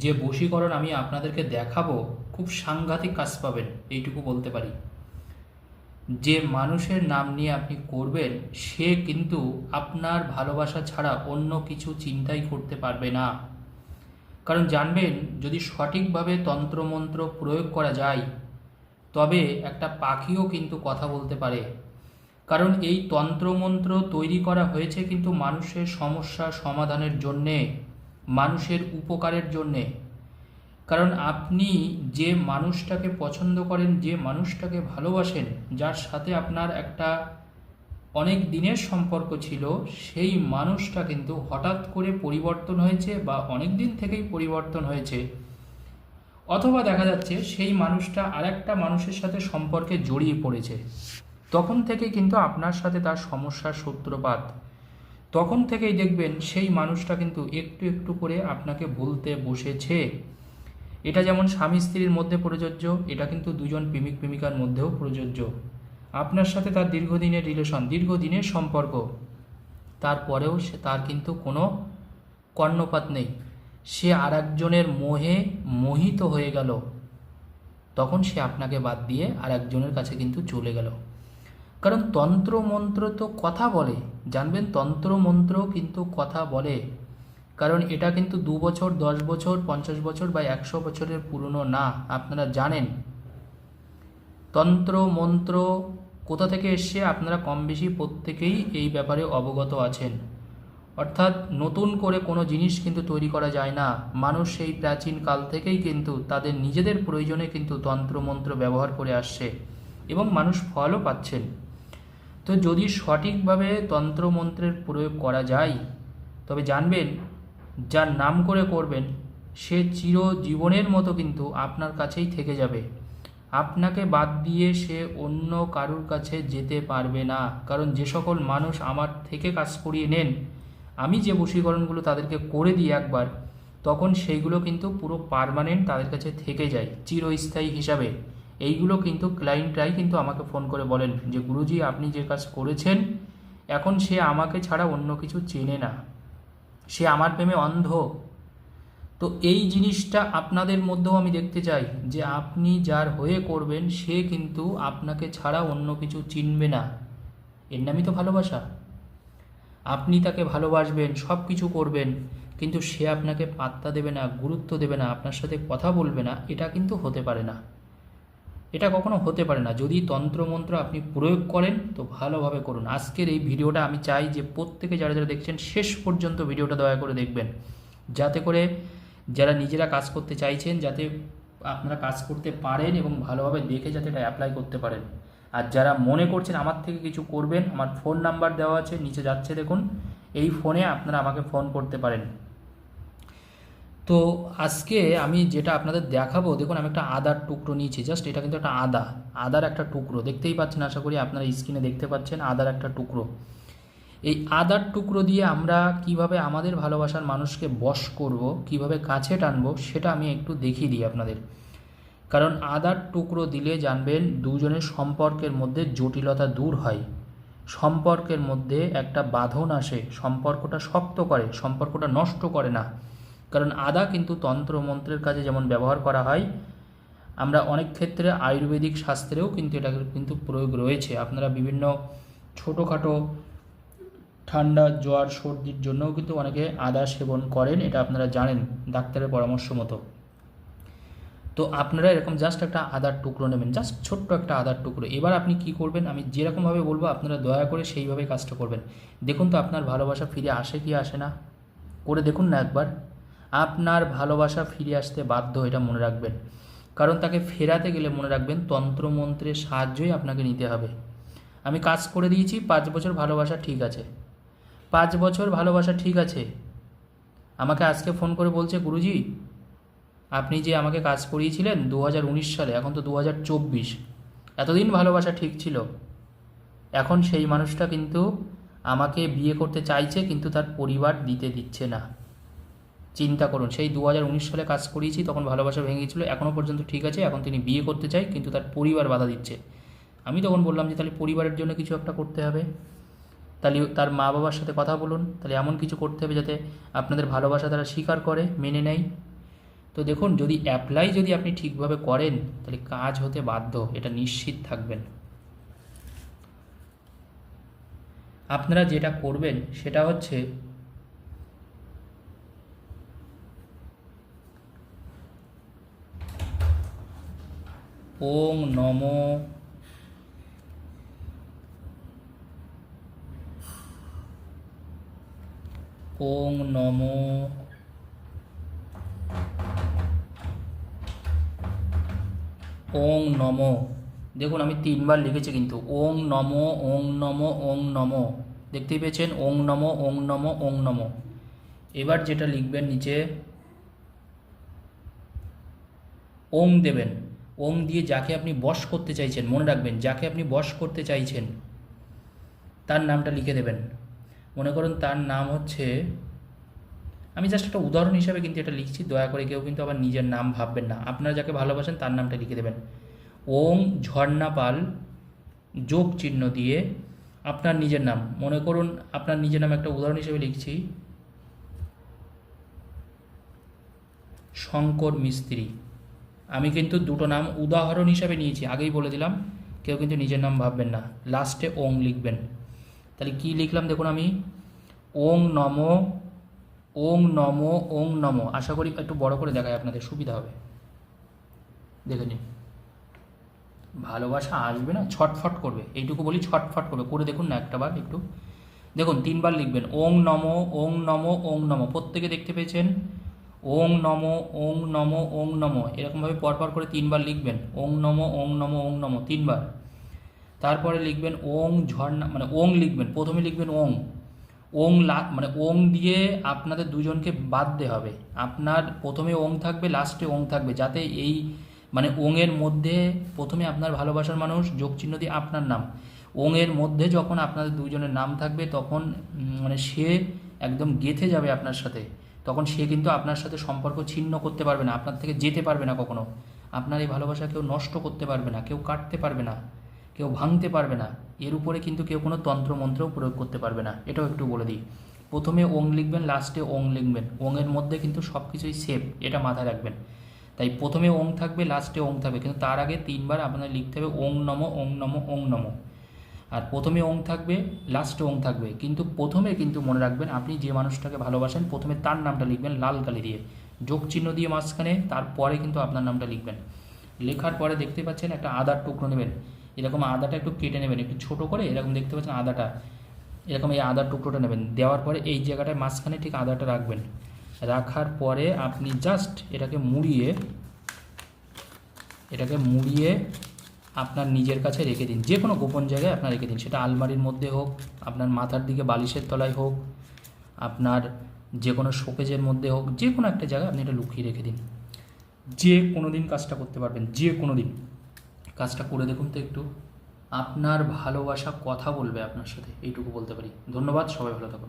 যে বশীকরণ আমি আপনাদেরকে দেখাবো, খুব সাংঘাতিক কাজ পাবেন, এইটুকু বলতে পারি। যে মানুষের নাম নিয়ে আপনি করবেন, সে কিন্তু আপনার ভালোবাসা ছাড়া অন্য কিছু চিন্তাই করতে পারবে না। কারণ জানবেন, যদি সঠিকভাবে তন্ত্রমন্ত্র প্রয়োগ করা যায়, তবে একটা পাখিও কিন্তু কথা বলতে পারে। কারণ এই তন্ত্রমন্ত্র তৈরি করা হয়েছে কিন্তু মানুষের সমস্যা সমাধানের জন্যে। মানুষের উপকারের জন্যে। কারণ আপনি যে মানুষটাকে পছন্দ করেন, যে মানুষটাকে ভালোবাসেন, যার সাথে আপনার একটা অনেক দিনের সম্পর্ক ছিল, সেই মানুষটা কিন্তু হঠাৎ করে পরিবর্তন হয়েছে বা অনেক দিন থেকেই পরিবর্তন হয়েছে। অথবা দেখা যাচ্ছে সেই মানুষটা আরেকটা মানুষের সাথে সম্পর্কে জড়িয়ে পড়েছে। তখন থেকে কিন্তু আপনার সাথে তার সমস্যার সূত্রপাত। তখন থেকেই দেখবেন সেই মানুষটা কিন্তু একটু একটু করে আপনাকে বলতে বসেছে। এটা যেমন স্বামী স্ত্রীর মধ্যে প্রযোজ্য, এটা কিন্তু দুজন প্রেমিক প্রেমিকার মধ্যেও প্রযোজ্য। আপনার সাথে তার দীর্ঘদিনের রিলেশন দীর্ঘদিনের সম্পর্ক, তারপরেও সে, তার কিন্তু কোনো কর্ণপাত নেই। সে আর একজনের মোহে মোহিত হয়ে গেল। তখন সে আপনাকে বাদ দিয়ে আর একজনের কাছে কিন্তু চলে গেল। কারণ তন্ত্র মন্ত্র তো কথা বলে, জানবেন তন্ত্র মন্ত্র কিন্তু কথা বলে। কারণ এটা কিন্তু দু বছর, দশ বছর, পঞ্চাশ বছর বা একশো বছরের পুরনো না, আপনারা জানেন। তন্ত্র মন্ত্র কোথা থেকে এসছে? আপনারা কম বেশি প্রত্যেকেই এই ব্যাপারে অবগত আছেন। অর্থাৎ নতুন করে কোনো জিনিস কিন্তু তৈরি করা যায় না। মানুষ সেই প্রাচীন কাল থেকেই কিন্তু তাদের নিজেদের প্রয়োজনে কিন্তু তন্ত্রমন্ত্র ব্যবহার করে আসছে এবং মানুষ ফলও পাচ্ছেন। তো যদি সঠিকভাবে তন্ত্রমন্ত্রের প্রয়োগ করা যায়, তবে জানবেন, যার নাম করে করবেন, সে চিরজীবনের মতো কিন্তু আপনার কাছেই থেকে যাবে। আপনাকে বাদ দিয়ে সে অন্য কারুর কাছে যেতে পারবে না। কারণ যে সকল মানুষ আমার থেকে কাজ করিয়ে নেন, আমি যে বশীকরণগুলো তাদেরকে করে দিই একবার, তখন সেইগুলো কিন্তু পুরো পারমানেন্ট তাদের কাছে থেকে যায়, চিরস্থায়ী হিসাবে। এইগুলো কিন্তু ক্লায়েন্টরাই কিন্তু আমাকে ফোন করে বলেন যে, গুরুজি, আপনি যে কাজ করেছেন, এখন সে আমাকে ছাড়া অন্য কিছু চেনে না। সে আমার প্রেমে অন্ধ। তো এই জিনিসটা আপনাদের মধ্যেও আমি দেখতে চাই যে, আপনি যার হয়ে করবেন, সে কিন্তু আপনাকে ছাড়া অন্য কিছু চিনবে না। এর নামই তো ভালোবাসা। আপনি তাকে ভালোবাসবেন সব কিছু করবেন, কিন্তু সে আপনাকে পাত্তা দেবে না, গুরুত্ব দেবে না, আপনার সাথে কথা বলবে না, এটা কিন্তু হতে পারে না। এটা কখনো হতে পারে না। যদি তন্ত্রমন্ত্র আপনি প্রয়োগ করেন, তো ভালোভাবে করুন। আজকের এই ভিডিওটা আমি চাই যে প্রত্যেকে যারা যারা দেখছেন, শেষ পর্যন্ত ভিডিওটা দয়া করে দেখবেন। যাতে করে যারা নিজেরা কাজ করতে চাইছেন, যাতে আপনারা কাজ করতে পারেন এবং ভালোভাবে দেখে যাতে এটা অ্যাপ্লাই করতে পারেন। আর যারা মনে করছেন আমার থেকে কিছু করবেন, আমার ফোন নাম্বার দেওয়া আছে, নিচে যাচ্ছে দেখুন। এই ফোনে আপনারা আমাকে ফোন করতে পারেন। তো আজকে আমি যেটা আপনাদের দেখাবো, দেখুন আমি একটা আদার টুকরো নিয়েছি জাস্ট এটা কিন্তু একটা আদা, আদার একটা টুকরো, দেখতেই পাচ্ছেন আশা করি আপনারা স্ক্রিনে দেখতে পাচ্ছেন আদার একটা টুকরো। এই আদার টুকরো দিয়ে আমরা কীভাবে আমাদের ভালোবাসার মানুষকে বশ করব, কীভাবে কাছে টানবো, সেটা আমি একটু দেখিয়ে দিই আপনাদের। কারণ আদার টুকরো দিলে জানবেন দুজনের সম্পর্কের মধ্যে জটিলতা দূর হয়। সম্পর্কের মধ্যে একটা বাঁধন আসে, সম্পর্কটা শক্ত করে, সম্পর্কটা নষ্ট করে না। কারণ আদা কিন্তু তন্ত্র মন্ত্রের কাজে যেমন ব্যবহার করা হয়, আমরা অনেক ক্ষেত্রে আয়ুর্বেদিক শাস্ত্রেও কিন্তু এটা কিন্তু প্রয়োগ রয়েছে। আপনারা বিভিন্ন ছোটোখাটো ঠান্ডা, জ্বর, সর্দির জন্যও কিন্তু অনেকে আদা সেবন করেন, এটা আপনারা জানেন ডাক্তারের পরামর্শ মতো। তো আপনারা এরকম জাস্ট একটা আদার টুকরো নেবেন জাস্ট ছোট্ট একটা আদার টুকরো। এবার আপনি কি করবেন, আমি যেরকমভাবে বলব, আপনারা দয়া করে সেইভাবে কাজটা করবেন। দেখুন তো আপনার ভালোবাসা ফিরে আসে কি আসে না? করে দেখুন না একবার। আপনার ভালোবাসা ফিরে আসতে বাধ্য, এটা মনে রাখবেন। কারণ তাকে ফেরাতে গেলে মনে রাখবেন তন্ত্রমন্ত্রের সাহায্যই আপনাকে নিতে হবে। আমি কাজ করে দিয়েছি, পাঁচ বছর ভালোবাসা ঠিক আছে। পাঁচ বছর ভালোবাসা ঠিক আছে। আমাকে আজকে ফোন করে বলছে, গুরুজি, আপনি যে আমাকে কাজ করিয়েছিলেন দু হাজার উনিশ সালে, এখন তো দু হাজার চব্বিশ। এতদিন ভালোবাসা ঠিক ছিল। এখন সেই মানুষটা কিন্তু আমাকে বিয়ে করতে চাইছে, কিন্তু তার পরিবার দিতে দিচ্ছে না। চিন্তা করুন। সেই দু হাজার উনিশ সালে কাজ করিয়েছি, তখন ভালোবাসা ভেঙে গেছিল এখনও পর্যন্ত ঠিক আছে, এখন তিনি বিয়ে করতে চাই কিন্তু তার পরিবার বাধা দিচ্ছে। আমি তখন বললাম যে, তাহলে পরিবারের জন্য কিছু একটা করতে হবে। তাহলে তার মা বাবার সাথে কথা বলুন। তাহলে এমন কিছু করতে হবে যাতে আপনাদের ভালোবাসা তারা স্বীকার করে, মেনে নেয়। তো দেখুন, যদি অ্যাপ্লাই যদি আপনি ঠিকভাবে করেন, তাহলে কাজ হতে বাধ্য, এটা নিশ্চিত থাকবেন। আপনারা যেটা করবেন, সেটা হচ্ছে ওং নমো। ওং নমো। ওং নমো। দেখুন, আমি তিনবার লিখেছি কিন্তু। ওং নমো ওং নমো ওং নমো। দেখতেই পেয়েছেন? ওং নমো ওং নমো ওং নমো। এবার যেটা লিখবেন নিচে ওং দেবেন। ওং দিয়ে যাকে আপনি বশ করতে চাইছেন, মনে রাখবেন, যাকে আপনি বশ করতে চাইছেন, তার নামটা লিখে দেবেন। মনে করুন তার নাম হচ্ছে, আমি জাস্ট একটা উদাহরণ হিসাবে কিন্তু এটা লিখছি, দয়া করে কেউ কিন্তু আবার নিজের নাম ভাববেন না। আপনারা যাকে ভালোবাসেন তার নামটা লিখে দেবেন। ওম ঝর্ণা পাল, যোগ চিহ্ন দিয়ে আপনার নিজের নাম। মনে করুন আপনার নিজের নাম একটা উদাহরণ হিসেবে লিখছি, শঙ্কর মিস্ত্রি। আমি কিন্তু দুটো নাম উদাহরণ হিসাবে নিয়েছি, আগেই বলে দিলাম, কেউ কিন্তু নিজের নাম ভাববেন না লাস্টে ওং লিখবেন। তাহলে কি লিখলাম দেখুন আমি? ওং নম ওং নম ওং নম, আশা করি একটু বড় করে দেখায় আপনাদের, সুবিধা হবে। দেখে নিন। ভালোবাসা আসবে না, ছটফট করবে, এইটুকু বলি ছটফট করবে, করে দেখুন না একটা বার একটু। দেখুন, তিনবার লিখবেন, ওং নম ওং নম ওং নম, প্রত্যেকে দেখতে পেয়েছেন। ওং নম ওং নম ওং নম, এরকমভাবে পরপর করে তিনবার লিখবেন। ওং নম ওং নম ওং নম, তিনবার। তারপরে লিখবেন ওং ঝর্ণা মানে ওং লিখবেন, প্রথমে লিখবেন ওং। ওং লা মানে ওং দিয়ে আপনাদের দুজনকে বাঁধতে হবে। আপনার প্রথমে ওং থাকবে, লাস্টে ওং থাকবে, যাতে এই মানে ওংয়ের মধ্যে প্রথমে আপনার ভালোবাসার মানুষ যোগ চিহ্ন দিয়ে আপনার নাম। ওংয়ের মধ্যে যখন আপনাদের দুজনের নাম থাকবে, তখন মানে সে একদম গেথে যাবে আপনার সাথে। তখন সে কিন্তু আপনার সাথে সম্পর্ক ছিন্ন করতে পারবে না, আপনার থেকে যেতে পারবে না কখনো। আপনার এই ভালোবাসা কেউ নষ্ট করতে পারবে না, কেউ কাটতে পারবে না, কেউ ভাঙতে পারবে না। এর উপরে কিন্তু কেউ কোনো তন্ত্রমন্ত্রও প্রয়োগ করতে পারবে না। এটাও একটু বলে দিই। প্রথমে ওং লিখবেন, লাস্টে ওং লিখবেন। ওংয়ের মধ্যে কিন্তু সব কিছুই সেফ এটা মাথায় রাখবেন। তাই প্রথমে ওং থাকবে, লাস্টে ওং থাকবে। কিন্তু তার আগে তিনবার আপনার লিখতে হবে, ওং নম ওং নম ওং নম। আর প্রথমে ওং থাকবে লাস্টে ওং থাকবে। কিন্তু প্রথমে কিন্তু মনে রাখবেন, আপনি যে মানুষটাকে ভালোবাসেন, প্রথমে তার নামটা লিখবেন লাল কালি দিয়ে। যোগ চিহ্ন দিয়ে মাঝখানে, তারপরে কিন্তু আপনার নামটা লিখবেন। লেখার পরে দেখতে পাচ্ছেন একটা আদার টুকরো নেবেন। এরকম আদাটা একটু কেটে নেবেন, একটু ছোট করে এরকম দেখতে পাচ্ছেন আদাটা। এরকম এই আদার টুকরোটা নেবেন। দেওয়ার পরে এই জায়গাটায় মাঝখানে ঠিক আদাটা রাখবেন। রাখার পরে আপনি জাস্ট এটাকে মুড়িয়ে এটাকে মুড়িয়ে আপনার নিজের কাছে রেখে দিন। যে কোনো গোপন জায়গায় আপনার রেখে দিন। সেটা আলমারির মধ্যে হোক, আপনার মাথার দিকে বালিশের তলায় হোক, আপনার যে কোনো শোকেজের মধ্যে হোক, যে কোনো একটা জায়গায় আপনি এটা লুকিয়ে রেখে দিন। যে কোনো দিন কাজটা করতে পারবেন, যে কোনো দিন। কাজটা করে দেখুন তো একটু। আপনার ভালোবাসা কথা বলবে আপনার সাথে, এইটুকু বলতে পারি। ধন্যবাদ, সবাই ভালো থাকুন।